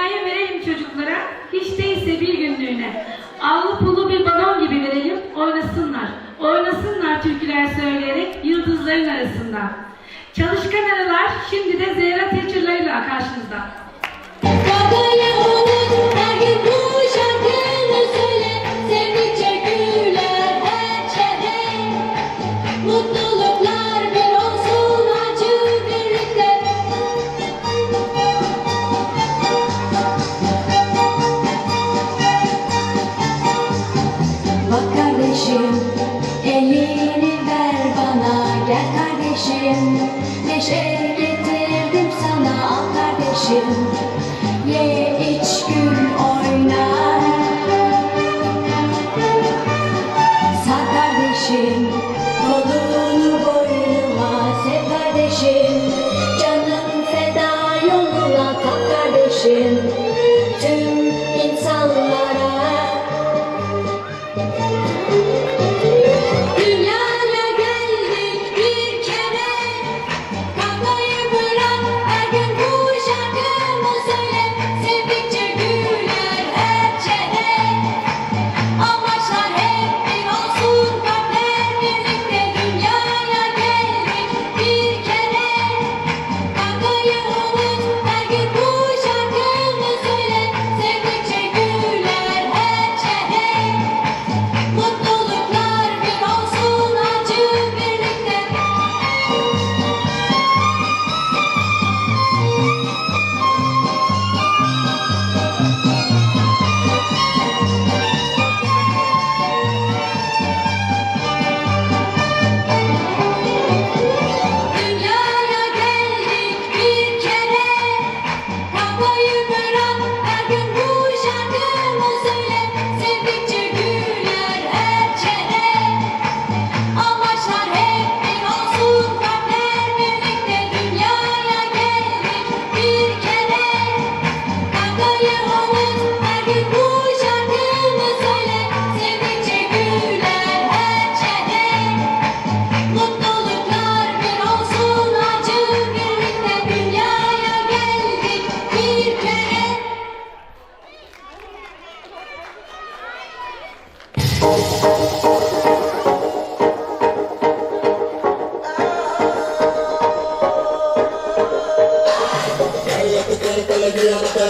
Dünyaya verelim çocuklara, hiç değilse bir günlüğüne. Allı pullu bir balon gibi verelim, oynasınlar. Oynasınlar türküler söyleyerek yıldızların arasında. Çalışkan arılar şimdi de Zehra Teacher'larıyla karşınızda. Babaya unut her gün neşe getirdim sana kardeşim. Ye iç gül oyna Sar kardeşim kolunu boynuma Sev kardeşim. Canım feda yoluna Tak kardeşim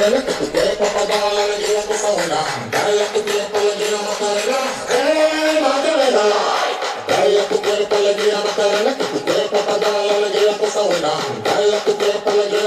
తొలలకు తిలక పదాలను గిలకు సౌన ధరలకు తిలకుల గిరమ తొలన ధరలకు తిలకుల గిరమ తొలలకు తిలక పదాలను గిలకు సౌన ధరలకు తిలకుల గిర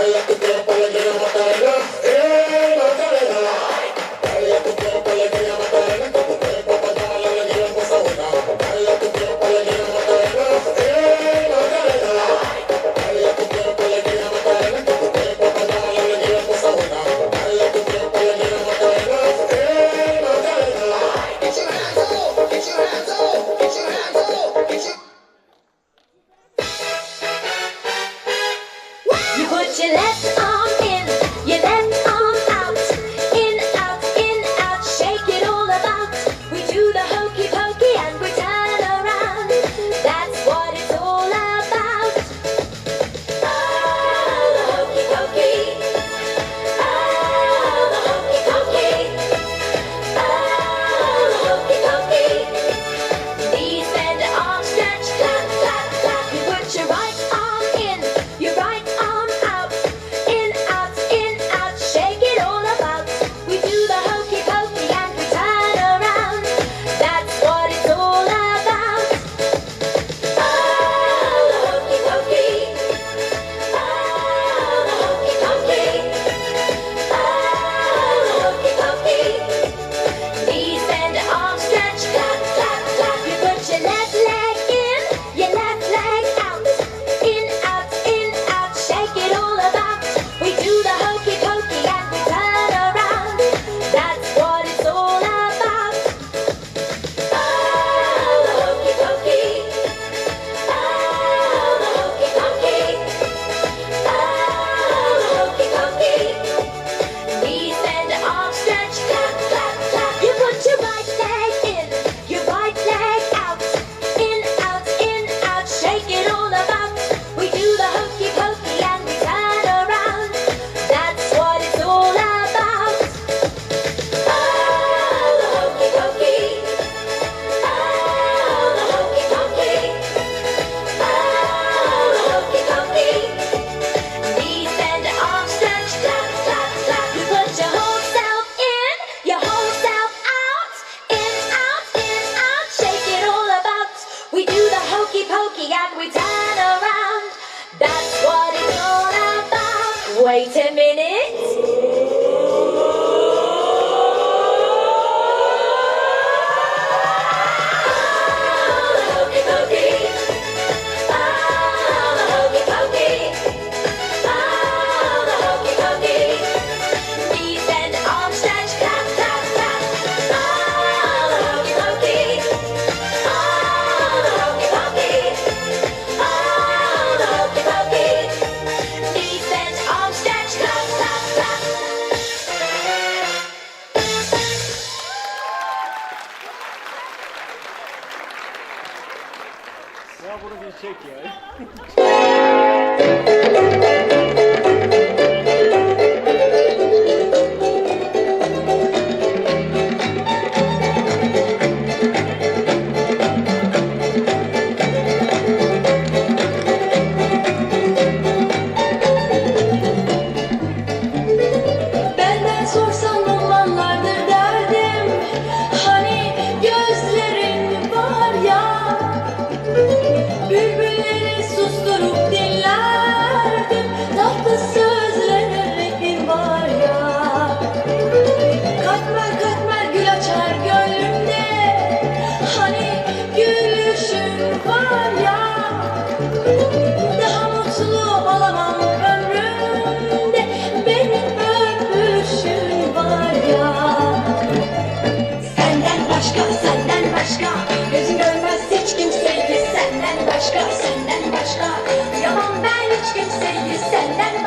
Gracias. Wait a minute. Ya bunu bir çek ya.